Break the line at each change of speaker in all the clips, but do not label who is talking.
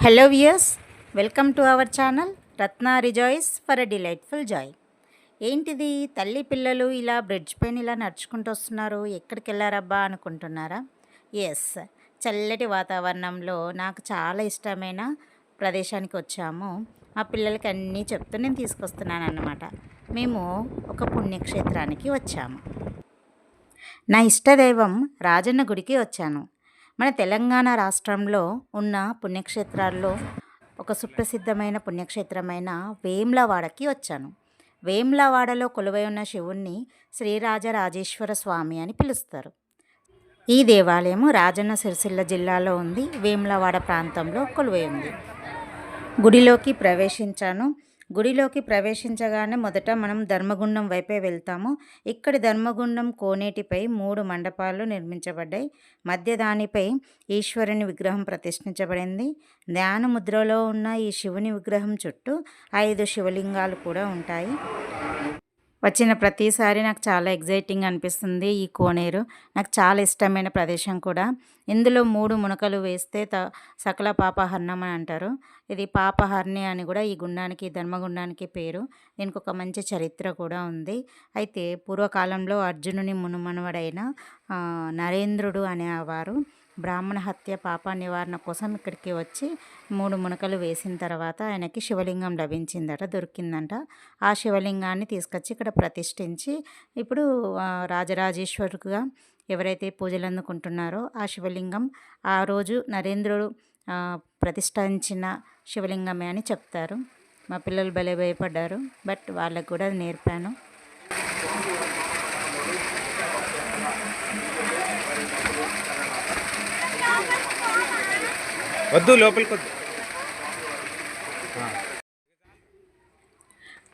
Hello viewers welcome to our channel Ratna rejoices for a delightful joy ఏంటిది? తల్లి పిల్లలు ఇలా బ్రిడ్జ్ పైన ఇలా నడుచుకుంటూ వస్తున్నారు. ఎక్కడికి వెళ్ళారబ్బా అనుకుంటున్నారా? ఎస్ చల్లటి వాతావరణంలో నాకు చాలా ఇష్టమైన ప్రదేశానికి వచ్చాము. మా పిల్లలకి అన్నీ చెప్తూ నేను తీసుకొస్తున్నాను అన్నమాట. మేము ఒక పుణ్యక్షేత్రానికి వచ్చాము. నా ఇష్టదైవం రాజన్న గుడికి వచ్చాను. మన తెలంగాణ రాష్ట్రంలో ఉన్న పుణ్యక్షేత్రాల్లో ఒక సుప్రసిద్ధమైన పుణ్యక్షేత్రమైన వేమ్లవాడకి వచ్చాను. వేమ్లవాడలో కొలువై ఉన్న శివుణ్ణి శ్రీరాజరాజేశ్వర స్వామి అని పిలుస్తారు. ఈ దేవాలయము రాజన్న సిరిసిల్ల జిల్లాలో ఉంది వేములవాడ ప్రాంతంలో కొలువై ఉంది. గుడిలోకి ప్రవేశించాను. గుడిలోకి ప్రవేశించగానే మొదట మనం ధర్మగుండం వైపే వెళ్తాము. ఇక్కడి ధర్మగుండం కోనేటిపై మూడు మండపాలు నిర్మించబడ్డాయి. మధ్య దానిపై ఈశ్వరుని విగ్రహం ప్రతిష్ఠించబడింది. ధ్యాన ముద్రలో ఉన్న ఈ శివుని విగ్రహం చుట్టూ ఐదు శివలింగాలు కూడా ఉంటాయి. వచ్చిన ప్రతిసారి నాకు చాలా ఎగ్జైటింగ్ అనిపిస్తుంది ఈ కోనేరు. నాకు చాలా ఇష్టమైన ప్రదేశం కూడా. ఇందులో మూడు మునకలు వేస్తే త సకల పాపహరణం అని అంటారు. ఇది పాపహరణి అని కూడా ఈ గుండానికి ధర్మగుండానికి పేరు. దీనికి ఒక మంచి చరిత్ర కూడా ఉంది. అయితే పూర్వకాలంలో అర్జునుని మునుమనువడైన నరేంద్రుడు అనేవారు బ్రాహ్మణ హత్య పాప నివారణ కోసం ఇక్కడికి వచ్చి మూడు మునకలు వేసిన తర్వాత ఆయనకి శివలింగం లభించిందట దొరికిందంట. ఆ శివలింగాన్ని తీసుకొచ్చి ఇక్కడ ప్రతిష్ఠించి ఇప్పుడు రాజరాజేశ్వరుగా ఎవరైతే పూజలు అందుకుంటున్నారో ఆ శివలింగం ఆ రోజు నరేంద్రుడు ప్రతిష్ఠించిన శివలింగమే అని చెప్తారు. మా పిల్లలు భలే భయపడ్డారు బట్ వాళ్ళకు కూడా నేర్పాను.
వద్దు లోపలికి వద్దు.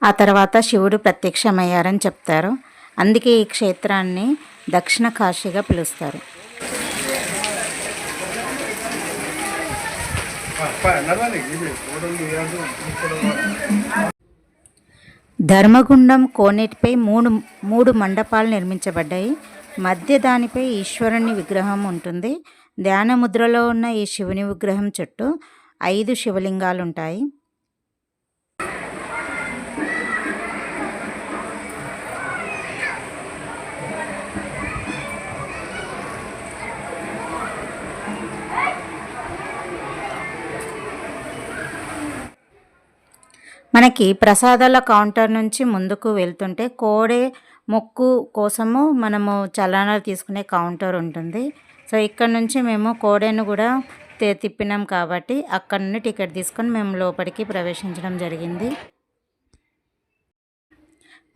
ఆ తర్వాత శివుడు ప్రత్యక్షమయ్యారని చెప్తారు. అందుకే ఈ క్షేత్రాన్ని దక్షిణ కాశీగా పిలుస్తారు. ధర్మగుండం కోనేటిపై మూడు మూడు మండపాలు నిర్మించబడ్డాయి. మధ్య దానిపై ఈశ్వరుని విగ్రహం ఉంటుంది. ధ్యాన ముద్రలో ఉన్న ఈ శివుని విగ్రహం చుట్టూ ఐదు శివలింగాలు ఉంటాయి మనకి ప్రసాదాల కౌంటర్ నుంచి ముందుకు వెళ్తుంటే కోడే మొక్కు కోసము మనము చలానాలు తీసుకునే కౌంటర్ ఉంటుంది. సో ఇక్కడ నుంచి మేము కోడెను కూడా తిప్పినాం కాబట్టి అక్కడ నుండి టికెట్ తీసుకొని మేము లోపలికి ప్రవేశించడం జరిగింది.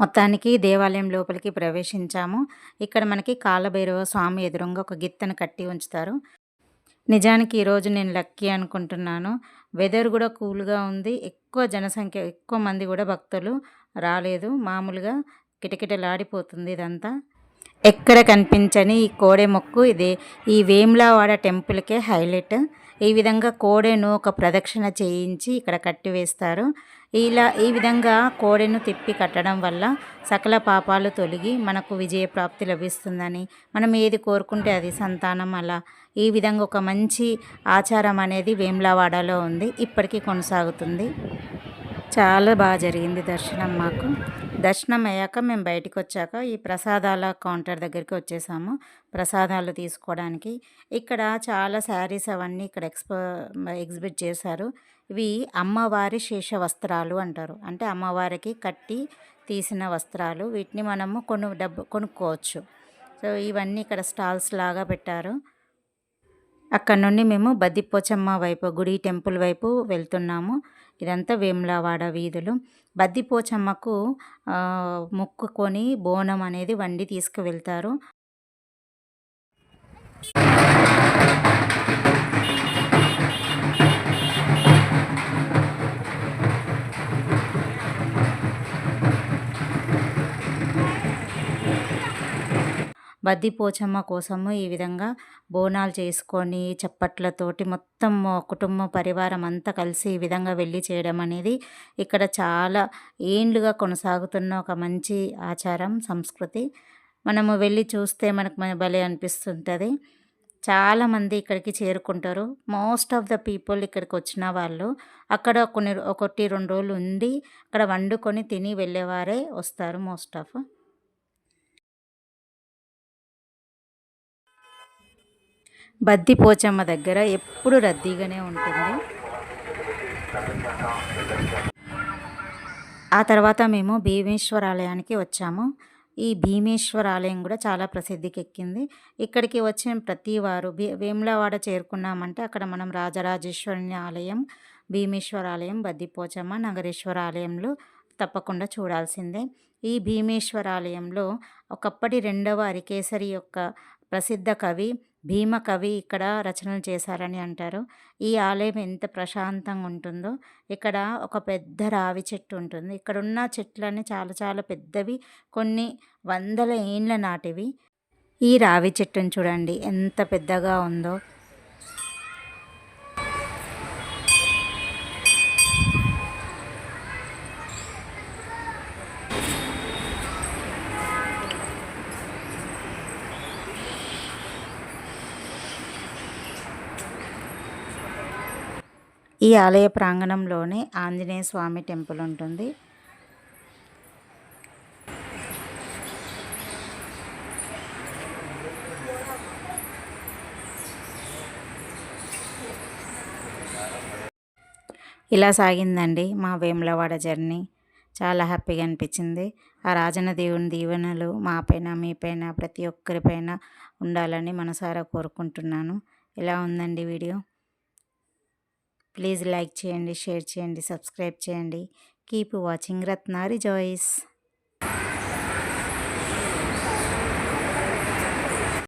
మొత్తానికి దేవాలయం లోపలికి ప్రవేశించాము. ఇక్కడ మనకి కాలభైరవ స్వామి ఎదురుగా ఒక గిత్తను కట్టి ఉంచుతారు. నిజానికి ఈరోజు నేను లక్కీ అనుకుంటున్నాను. వెదర్ కూడా కూల్గా ఉంది. ఎక్కువ జనసంఖ్య ఎక్కువ మంది కూడా భక్తులు రాలేదు. మామూలుగా కిటకిటలాడిపోతుంది ఇదంతా. ఎక్కడ కనిపించని ఈ కోడె మొక్కు ఇది. ఈ వేములవాడ టెంపుల్కే హైలైట్. ఈ విధంగా కోడెను ఒక ప్రదక్షిణ చేయించి ఇక్కడ కట్టివేస్తారు. ఇలా ఈ విధంగా కోడెను తిప్పి కట్టడం వల్ల సకల పాపాలు తొలగి మనకు విజయప్రాప్తి లభిస్తుందని మనం ఏది కోరుకుంటే అది సంతానం అలా. ఈ విధంగా ఒక మంచి ఆచారం అనేది వేములవాడలో ఉంది. ఇప్పటికీ కొనసాగుతుంది. చాలా బాగా జరిగింది దర్శనం మాకు. దర్శనం అయ్యాక మేము బయటికి వచ్చాక ఈ ప్రసాదాల కౌంటర్ దగ్గరికి వచ్చేసాము. ప్రసాదాలు తీసుకోవడానికి. ఇక్కడ చాలా శారీస్ అవన్నీ ఇక్కడ ఎక్స్పో ఎగ్జిబిట్ చేశారు. ఇవి అమ్మవారి శేష వస్త్రాలు అంటారు. అంటే అమ్మవారికి కట్టి తీసిన వస్త్రాలు. వీటిని మనము కొను డబ్బు కొనుక్కోవచ్చు. సో ఇవన్నీ ఇక్కడ స్టాల్స్ లాగా పెట్టారు. అక్కడ నుండి మేము బద్దిపోచమ్మ వైపు గుడి టెంపుల్ వైపు వెళ్తున్నాము. ఇదంతా వేములవాడ వీధులు. బద్దిపోచమ్మకు మొక్కుకొని బోనం అనేది వండి తీసుకువెళ్తారు. బద్దిపోచమ్మ కోసము ఈ విధంగా బోనాలు చేసుకొని చప్పట్లతోటి మొత్తం కుటుంబ పరివారం అంతా కలిసి ఈ విధంగా వెళ్ళి చేయడం అనేది ఇక్కడ చాలా ఏండ్లుగా కొనసాగుతున్న ఒక మంచి ఆచారం సంస్కృతి. మనము వెళ్ళి చూస్తే మనకు మన భలే అనిపిస్తుంటుంది. చాలామంది ఇక్కడికి చేరుకుంటారు. మోస్ట్ ఆఫ్ ద పీపుల్ ఇక్కడికి వచ్చిన వాళ్ళు అక్కడ కొన్ని ఒకటి రెండు రోజులు ఉండి అక్కడ వండుకొని తిని వెళ్ళేవారే వస్తారు మోస్ట్ ఆఫ్. బద్ది పోచమ్మ దగ్గర ఎప్పుడు రద్దీగానే ఉంటుంది. ఆ తర్వాత మేము భీమేశ్వర ఆలయానికి వచ్చాము. ఈ భీమేశ్వర ఆలయం కూడా చాలా ప్రసిద్ధికి ఎక్కింది ఇక్కడికి వచ్చిన ప్రతి వారు భీ వేములవాడ చేరుకున్నామంటే అక్కడ మనం రాజరాజేశ్వరుని ఆలయం భీమేశ్వర ఆలయం బద్దిపోచమ్మ నగరేశ్వర ఆలయంలో తప్పకుండా చూడాల్సిందే. ఈ భీమేశ్వర ఆలయంలో ఒకప్పటి రెండవ అరికేసరి యొక్క ప్రసిద్ధ కవి భీమ కవి ఇక్కడ రచనలు చేశారని అంటారు. ఈ ఆలయం ఎంత ప్రశాంతంగా ఉంటుందో. ఇక్కడ ఒక పెద్ద రావి చెట్టు ఉంటుంది. ఇక్కడ ఉన్న చెట్లన్నీ చాలా చాలా పెద్దవి. కొన్ని వందల ఏండ్ల నాటివి. ఈ రావి చెట్టును చూడండి. ఎంత పెద్దగా ఉందో. ఈ ఆలయ ప్రాంగణంలోనే ఆంజనేయ స్వామి టెంపుల్ ఉంటుంది. ఇలా సాగిందండి మా వేములవాడ జర్నీ. చాలా హ్యాపీగా అనిపించింది. ఆ రాజన దేవుని దీవెనలు మా పైన మీ పైన ప్రతి ఒక్కరిపైన ఉండాలని మనసారా కోరుకుంటున్నాను. ఎలా ఉందండి వీడియో? ప్లీజ్ లైక్ చేయండి షేర్ చేయండి సబ్స్క్రైబ్ చేయండి. కీప్ వాచింగ్ రత్నారి జాయిస్.